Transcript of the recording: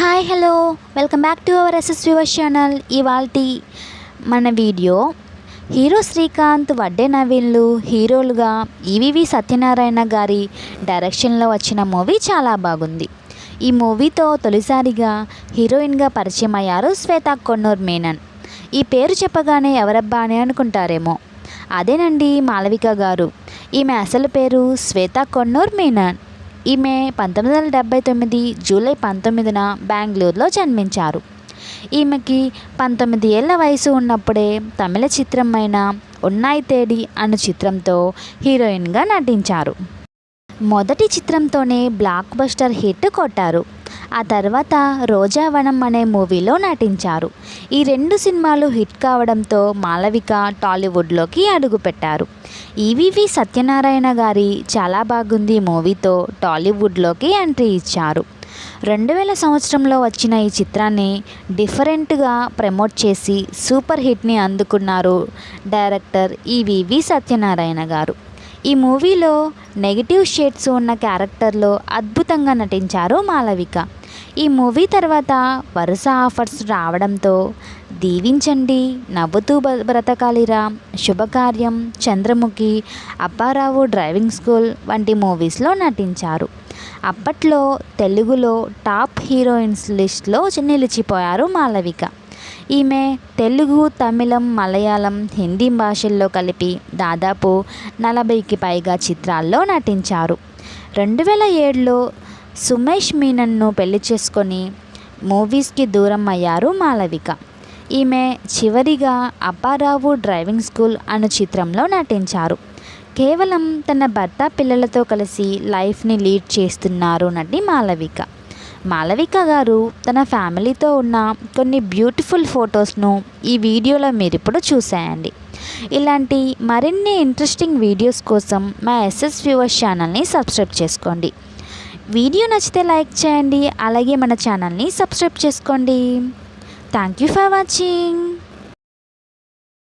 Hi hello welcome back to our SS viewer channel ఇవాల్టి మన video hero Srikanth Vadde నవీన్లు హీరోలుగా ఈవివి సత్యనారాయణ గారి డైరెక్షన్లో వచ్చిన మూవీ చాలా బాగుంది. ఈ మూవీతో తొలిసారిగా హీరోయిన్గా పరిచయం అయ్యారు శ్వేతా కొన్నూర్ మేనన్. ఈ పేరు చెప్పగానే ఎవరబ్బా అని అనుకుంటారేమో. అదేనండి మాలవిక గారు. ఈమె అసలు పేరు శ్వేతా కొన్నూర్ మేనన్. ఈమె పంతొమ్మిది వందల డెబ్బై తొమ్మిది జూలై పంతొమ్మిదిన బెంగళూరులో జన్మించారు. ఈమెకి పంతొమ్మిది ఏళ్ళ వయసు ఉన్నప్పుడే తమిళ చిత్రమైన ఉన్నాయ్ తేడి అను చిత్రంతో హీరోయిన్గా నటించారు. మొదటి చిత్రంతోనే బ్లాక్ బస్టర్ హిట్ కొట్టారు. ఆ తర్వాత రోజావనం అనే మూవీలో నటించారు. ఈ రెండు సినిమాలు హిట్ కావడంతో మాలవిక టాలీవుడ్లోకి అడుగుపెట్టారు. ఈవివి సత్యనారాయణ గారి చాలా బాగుంది మూవీతో టాలీవుడ్లోకి ఎంట్రీ ఇచ్చారు. రెండు వేల సంవత్సరంలో వచ్చిన ఈ చిత్రాన్ని డిఫరెంట్గా ప్రమోట్ చేసి సూపర్ హిట్ని అందుకున్నారు డైరెక్టర్ ఈవివి సత్యనారాయణ గారు. ఈ మూవీలో నెగిటివ్ షేడ్స్ ఉన్న క్యారెక్టర్లో అద్భుతంగా నటించారు మాలవిక ఈ మూవీ తర్వాత వరుస ఆఫర్స్ రావడంతో దీవించండి నవ్వుతూ బ్రతకాలిరా శుభకార్యం చంద్రముఖి అప్పారావు డ్రైవింగ్ స్కూల్ వంటి మూవీస్లో నటించారు. అప్పట్లో తెలుగులో టాప్ హీరోయిన్స్ లిస్ట్లో నిలిచిపోయారు మాలవిక ఈమె తెలుగు తమిళం మలయాళం హిందీ భాషల్లో కలిపి దాదాపు నలభైకి పైగా చిత్రాల్లో నటించారు. రెండు వేల ఏడులో సుమేష్ మీనన్ను పెళ్ళి చేసుకొని మూవీస్కి దూరం అయ్యారు మాలవిక. ఈమె చివరిగా అప్పారావు డ్రైవింగ్ స్కూల్ అను చిత్రంలో నటించారు. కేవలం తన భర్త పిల్లలతో కలిసి లైఫ్ని లీడ్ చేస్తున్నారు నటి మాలవిక. మాలవిక గారు తన ఫ్యామిలీతో ఉన్న కొన్ని బ్యూటిఫుల్ ఫొటోస్ను ఈ వీడియోలో మీరు ఇప్పుడు చూసేయండి. ఇలాంటి మరిన్ని ఇంట్రెస్టింగ్ వీడియోస్ కోసం మా ఎస్ఎస్ వ్యూవర్స్ ఛానల్ని సబ్స్క్రైబ్ చేసుకోండి. వీడియో నచ్చితే లైక్ చేయండి అలాగే మన ఛానల్ని సబ్స్క్రైబ్ చేసుకోండి. Thank you for watching